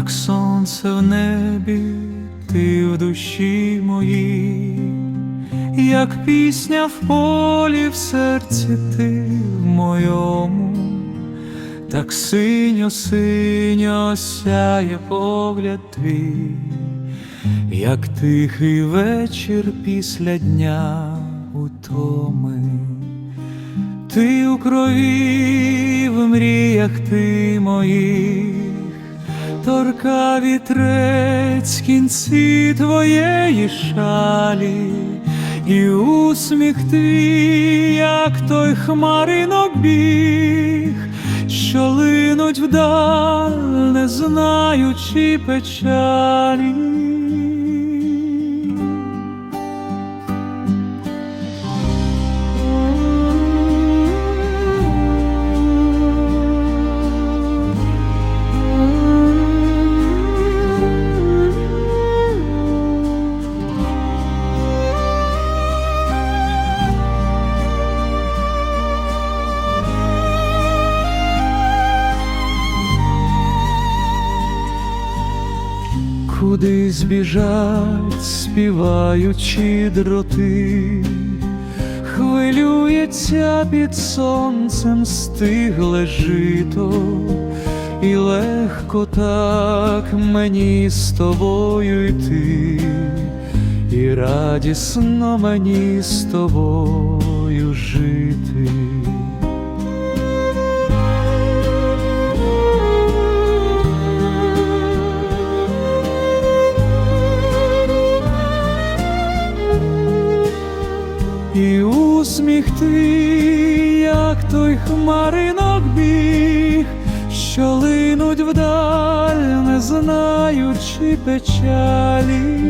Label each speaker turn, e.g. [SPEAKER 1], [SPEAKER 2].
[SPEAKER 1] як сонце в небі, ти в душі моїй, як пісня в полі, в серці ти в моєму, так синьо, синьо сяє погляд твій, як тихий вечір після дня утоми. Ти у крові в мріях ти моїй торка вітрець кінці твоєї шалі, і усміх твій, як той хмаринок біг, що линуть вдаль, не знаючи печалі. Куди збіжать, співаючи дроти, хвилюється під сонцем стигле жито, і легко так мені з тобою йти, і радісно мені з тобою жити. І усміх твій, як той хмаринок біг, що линуть вдаль, не знаючи печалі.